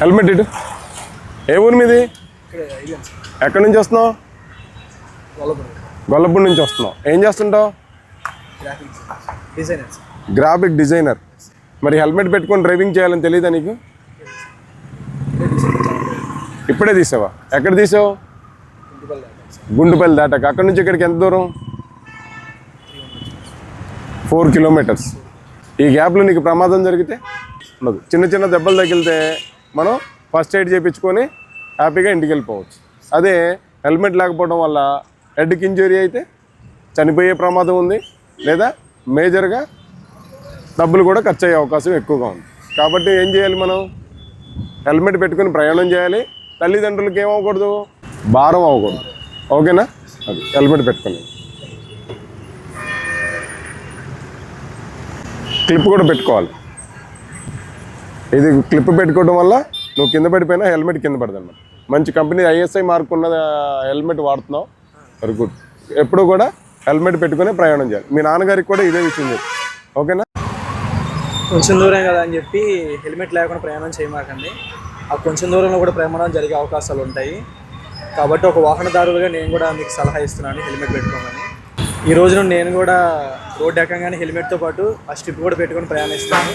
Helmet ఇటు. ఏ ఊరి మీది? ఎక్కడి నుంచి వస్తున్నావు? గొల్లపూడి. నుంచి వస్తున్నావు. ఏం చేస్తుంటావు? గ్రాఫిక్ డిజైనర్ మరి హెల్మెట్ పెట్టుకొని డ్రైవింగ్ చేయాలని తెలియదా నీకు? ఇప్పుడే తీసావా? ఎక్కడ తీసావు? గుండుపల్లి దాటాక. అక్కడి నుంచి ఇక్కడికి ఎంత దూరం? ఫోర్ కిలోమీటర్స్ ఈ గ్యాప్లో నీకు ప్రమాదం జరిగితే? ఉండదు చిన్న చిన్న దెబ్బలు తగిలితే మనం ఫస్ట్ ఎయిడ్ చేయించుకొని హ్యాపీగా ఇంటికి వెళ్ళిపోవచ్చు. అదే హెల్మెట్ లేకపోవడం వల్ల హెడ్కి ఇంజరీ అయితే చనిపోయే ప్రమాదం ఉంది లేదా మేజర్గా డబ్బులు కూడా ఖర్చు అయ్యే అవకాశం ఎక్కువగా ఉంది. కాబట్టి ఏం చేయాలి మనం? హెల్మెట్ పెట్టుకొని ప్రయాణం చేయాలి. తల్లిదండ్రులకి ఏమవ్వకూడదు భారం అవ్వకూడదు. ఓకేనా? అది హెల్మెట్ పెట్టుకుని. క్లిప్ కూడా పెట్టుకోవాలి. ఇది క్లిప్ పెట్టుకోవడం వల్ల నువ్వు కింద పడిపోయినా హెల్మెట్ కింద పడదన్న మంచి కంపెనీ ఐఎస్ఐ మార్క్ ఉన్న హెల్మెట్ వాడుతున్నావు. వెరీ గుడ్ ఎప్పుడు కూడా హెల్మెట్ పెట్టుకునే ప్రయాణం చేయాలి. మీ నాన్నగారికి కూడా ఇదే విషయం చెప్పి. ఓకేనా? కొంచెం దూరం కదా అని చెప్పి హెల్మెట్ లేకుండా ప్రయాణం చేయమాకండి. ఆ కొంచెం దూరంలో కూడా ప్రయాణం జరిగే అవకాశాలు ఉంటాయి. కాబట్టి ఒక వాహనదారులుగా నేను కూడా మీకు సలహా ఇస్తున్నాను హెల్మెట్ పెట్టుకోమని. ఈ రోజు నుండి నేను కూడా రోడ్డు ఎక్కగానే హెల్మెట్తో పాటు ఆ స్ట్రిప్ కూడా పెట్టుకొని ప్రయాణిస్తాను.